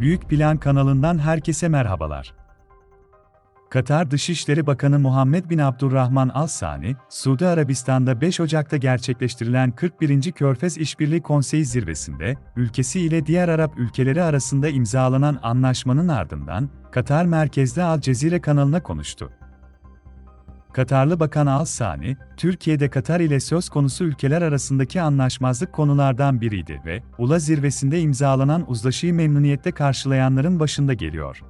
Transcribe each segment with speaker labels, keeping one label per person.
Speaker 1: Büyük Plan kanalından herkese merhabalar. Katar Dışişleri Bakanı Muhammed bin Abdurrahman Al Sani, Suudi Arabistan'da 5 Ocak'ta gerçekleştirilen 41. Körfez İşbirliği Konseyi zirvesinde, ülkesi ile diğer Arap ülkeleri arasında imzalanan anlaşmanın ardından, Katar merkezli Al Cezire kanalına konuştu. Katarlı Bakan Al Sani, Türkiye'de Katar ile söz konusu ülkeler arasındaki anlaşmazlık konulardan biriydi ve, Ula zirvesinde imzalanan uzlaşıyı memnuniyetle karşılayanların başında geliyor.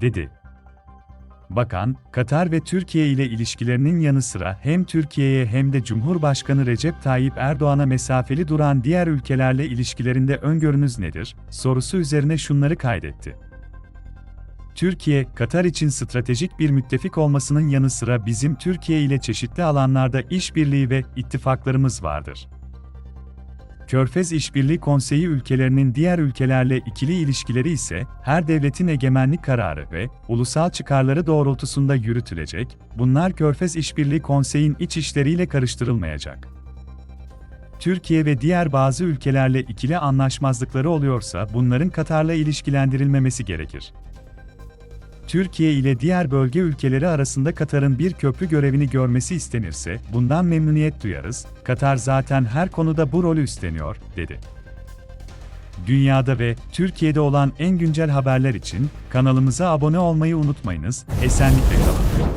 Speaker 1: Dedi. Bakan, Katar ve Türkiye ile ilişkilerinin yanı sıra hem Türkiye'ye hem de Cumhurbaşkanı Recep Tayyip Erdoğan'a mesafeli duran diğer ülkelerle ilişkilerinde öngörünüz nedir, sorusu üzerine şunları kaydetti. Türkiye, Katar için stratejik bir müttefik olmasının yanı sıra bizim Türkiye ile çeşitli alanlarda işbirliği ve ittifaklarımız vardır. Körfez İşbirliği Konseyi ülkelerinin diğer ülkelerle ikili ilişkileri ise her devletin egemenlik kararı ve ulusal çıkarları doğrultusunda yürütülecek. Bunlar Körfez İşbirliği Konseyi'nin iç işleriyle karıştırılmayacak. Türkiye ve diğer bazı ülkelerle ikili anlaşmazlıkları oluyorsa bunların Katar'la ilişkilendirilmemesi gerekir. Türkiye ile diğer bölge ülkeleri arasında Katar'ın bir köprü görevini görmesi istenirse, bundan memnuniyet duyarız. Katar zaten her konuda bu rolü üstleniyor, dedi. Dünyada ve Türkiye'de olan en güncel haberler için kanalımıza abone olmayı unutmayınız. Esenlikle kalın.